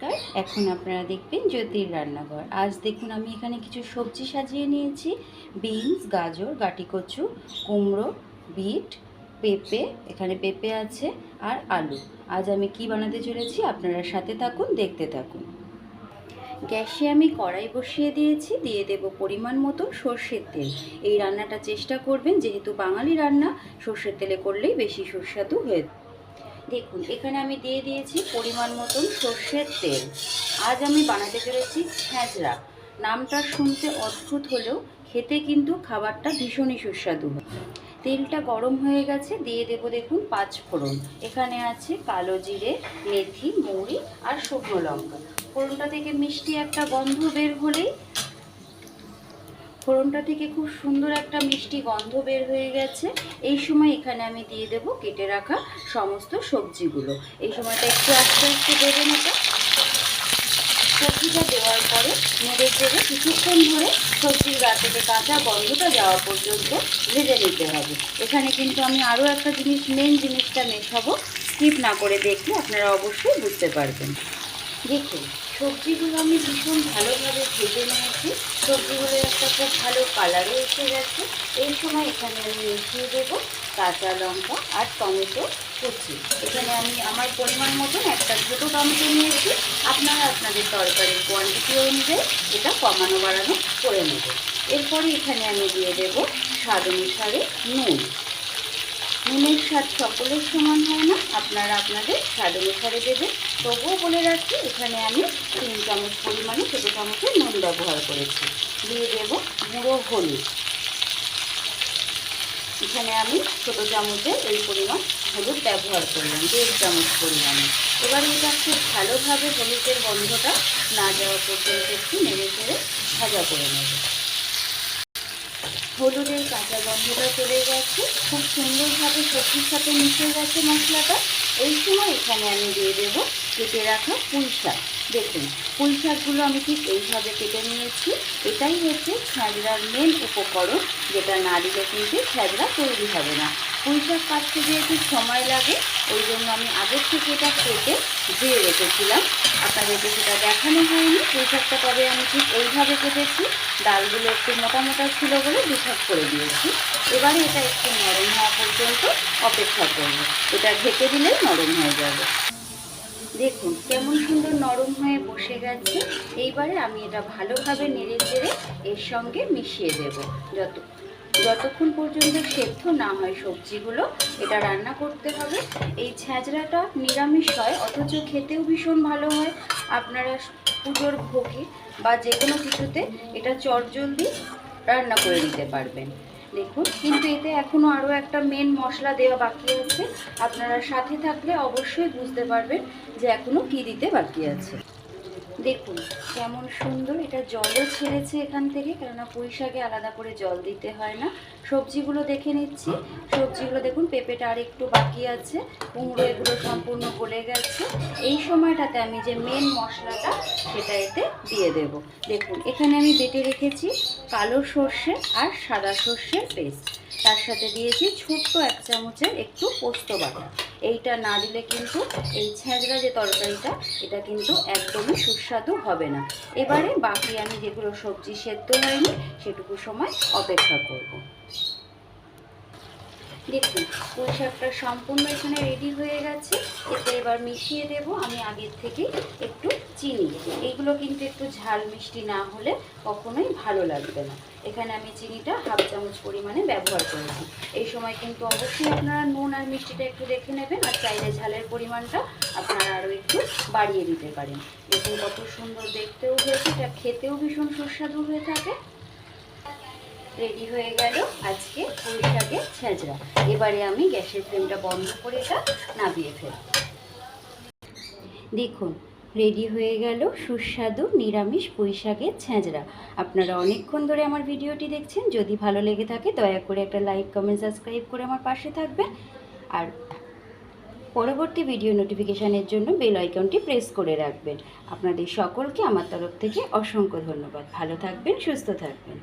নমস্কার। এখন আপনারা দেখবেন জ্যোতির রান্নাঘর। আজ দেখুন আমি এখানে কিছু সবজি সাজিয়ে নিয়েছি। বিনস, গাজর গাটি কচু কুমড়ো, বিট, পেঁপে, এখানে পেঁপে আছে আর আলু। আজ আমি কি বানাতে চলেছি আপনারা সাথে থাকুন, দেখতে থাকুন। গ্যাসে আমি কড়াই বসিয়ে দিয়েছি, দিয়ে দেব পরিমাণ মতো সর্ষের তেল। এই রান্নাটা চেষ্টা করবেন, যেহেতু বাঙালি রান্না, সর্ষের তেলে করলেই বেশি সুস্বাদু হয়ে দেখুন, এখানে আমি দিয়ে দিয়েছি পরিমাণ মতন সর্ষের তেল। আজ আমি বানাতে চলেছি ছ্যাঁচড়া নামটা শুনতে অদ্ভুত হলেও খেতে কিন্তু খাবারটা ভীষণই সুস্বাদু। তেলটা গরম হয়ে গেছে, দিয়ে দেব দেখুন পাঁচ ফোড়ন। এখানে আছে কালো জিরে, মেথি, মৌরি আর শুকনো লঙ্কা। ফোড়নটা থেকে মিষ্টি একটা গন্ধ বের হলেই ফোড়নটা থেকে খুব সুন্দর একটা মিষ্টি গন্ধ বের হয়ে গেছে। এই সময় এখানে আমি দিয়ে দেব কেটে রাখা সমস্ত সবজিগুলো। এই সময়টা একটু আস্তে আস্তে দেবেন এটা সবজিটা দেওয়ার পরে নেড়ে চেড়ে কিছুক্ষণ ধরে সবজির গা থেকে কাঁচা গন্ধটা যাওয়া পর্যন্ত ভেজে নিতে হবে। এখানে কিন্তু আমি আরও একটা জিনিস মেন জিনিসটা মেশাবো। স্কিপ না করে দেখলে আপনারা অবশ্যই বুঝতে পারবেন। দেখুন সবজিগুলো আমি ভীষণ ভালোভাবে ভেজে নিয়েছি। সবজিগুলোর একটা খুব ভালো কালারও এসে গেছে। এই সময় এখানে আমি মিশিয়ে দেবো, কাঁচা লঙ্কা আর টমেটো কুচি। এখানে আমি আমার পরিমাণ মতন একটা ছোটো টমেটো নিয়েছি। আপনারা আপনাদের তরকারির কোয়ান্টিটি অনুযায়ী এটা কমানো বাড়ানো করে নেব এরপরে এখানে আমি দিয়ে দেবো স্বাদ অনুসারে নুন। নুনের স্বাদ সকলের সমান হয় না, আপনারা আপনাদের স্বাদ অনুসারে দেবেন। তবুও বলে রাখছি এখানে আমি তিন চামচ পরিমাণে ছোটো চামচের নুন ব্যবহার করেছি। দিয়ে দেব গুঁড়ো হলুদ। এখানে আমি ছোটো চামচের এই পরিমাণ হলুদ ব্যবহার করলাম, দেড় চামচ পরিমাণে। এবার এটা খুব ভালোভাবে হলুদের গন্ধটা না যাওয়া পর্যন্ত একটু নেড়ে চেড়ে ভাজা করে নেব। হলুদের কাঁচা গন্ধটা চলে গেছে। খুব সুন্দরভাবে সবজির সাথে মিশে গেছে মশলাটা। এই সময় এখানে আমি দিয়ে দেবো কেটে রাখা পুঁই শাক দেখুন, পুঁই শাকগুলো আমি ঠিক এইভাবে কেটে নিয়েছি। এটাই হচ্ছে ছ্যাঁচড়ার মেন উপকরণ, যেটা না দিলে কিন্তু ছ্যাঁচড়া তৈরি হবে না। পুঁই শাক কাটতে যেহেতু সময় লাগে, ওই জন্য আমি আগের থেকে এটা কেটে ধুয়ে রেখেছিলাম। আপনাদেরকে সেটা দেখানো হয়নি, পুঁই শাকটা তবে আমি ঠিক এইভাবে কেটেছি। ডালগুলো একটু মোটা মোটা ছিল বলে দুভাগ করে দিয়েছি। এবারে এটা একটু নরম হওয়া পর্যন্ত অপেক্ষা করব। এটা ঢেকে দিলেই নরম হয়ে যাবে। দেখুন, কেমন সুন্দর নরম হয়ে বসে গেছে। এইবারে আমি এটা ভালোভাবে নেড়ে চেড়ে এর সঙ্গে মিশিয়ে দেব। যত যতক্ষণ পর্যন্ত সেদ্ধ না হয় সবজিগুলো, এটা রান্না করতে হবে। এই ছ্যাঁচড়াটা নিরামিষ হয়, অথচ খেতেও ভীষণ ভালো হয়। আপনারা পুজোর ভোগে বা যে কোনো কিছুতে এটা চটজলদি রান্না করে নিতে পারবেন। দেখুন কিন্তু এতে এখনও আরও একটা মেন মশলা দেওয়া বাকি আছে। আপনারা সাথে থাকলে অবশ্যই বুঝতে পারবেন যে এখনও কী দিতে বাকি আছে। দেখুন, কেমন সুন্দর এটা জলও ছেড়েছে এখান থেকে, কেননা পুঁই শাকে আলাদা করে জল দিতে হয় না। সবজিগুলো দেখে নিচ্ছি। সবজিগুলো দেখুন, পেঁপেটা আর একটু বাকি আছে, কুমড়ো এগুলো সম্পূর্ণ গলে গেছে। এই সময়টাতে আমি যে মেন মশলাটা, সেটা এতে দিয়ে দেব। দেখুন, এখানে আমি বেটে রেখেছি। কালো সর্ষে আর সাদা সর্ষের পেস্ট তার সাথে দিয়েছি ছোট্ট এক চামচের একটু পোস্ত বাটা। এইটা না দিলে কিন্তু এই ছেঁচড়া যে তরকারিটা, এটা কিন্তু একদমই সুস্বাদু হবে না। এবারে বাকি আমি যেগুলো সবজি সেদ্ধ হয়নি, সেটুকু সময় অপেক্ষা করব। দেখুন পুঁই শাকটা সম্পূর্ণ এখানে রেডি হয়ে গেছে। এতে এবার মিশিয়ে দেব। আমি আগের থেকে একটু চিনি। এইগুলো কিন্তু একটু ঝাল মিষ্টি না হলে কখনোই ভালো লাগবে না। এখানে আমি চিনিটা হাফ চামচ পরিমাণে ব্যবহার করেছি। এই সময় কিন্তু অবশ্যই আপনারা নুন আর মিষ্টিটা একটু দেখে নেবেন আর চাইলে ঝালের পরিমাণটা আপনারা আরও একটু বাড়িয়ে দিতে পারেন। দেখুন কত সুন্দর দেখতেও হয়েছে, এটা খেতেও ভীষণ সুস্বাদু হয়ে থাকে। রেডি হয়ে গেল আজকে পুঁই শাকের ছেঁচড়া এবারে আমি গ্যাসের ফ্লেমটা বন্ধ করে এটা নামিয়ে ফেলব। দেখুন, রেডি হয়ে গেল সুস্বাদু নিরামিষ পুঁই শাকের ছেঁচড়া। আপনারা অনেকক্ষণ ধরে আমার ভিডিওটি দেখছেন। যদি ভালো লেগে থাকে, দয়া করে একটা লাইক, কমেন্ট, সাবস্ক্রাইব করে আমার পাশে থাকবেন। আর পরবর্তী ভিডিও নোটিফিকেশানের জন্য বেল আইকনটি প্রেস করে রাখবেন। আপনাদের সকলকে আমার তরফ থেকে অসংখ্য ধন্যবাদ। ভালো থাকবেন, সুস্থ থাকবেন।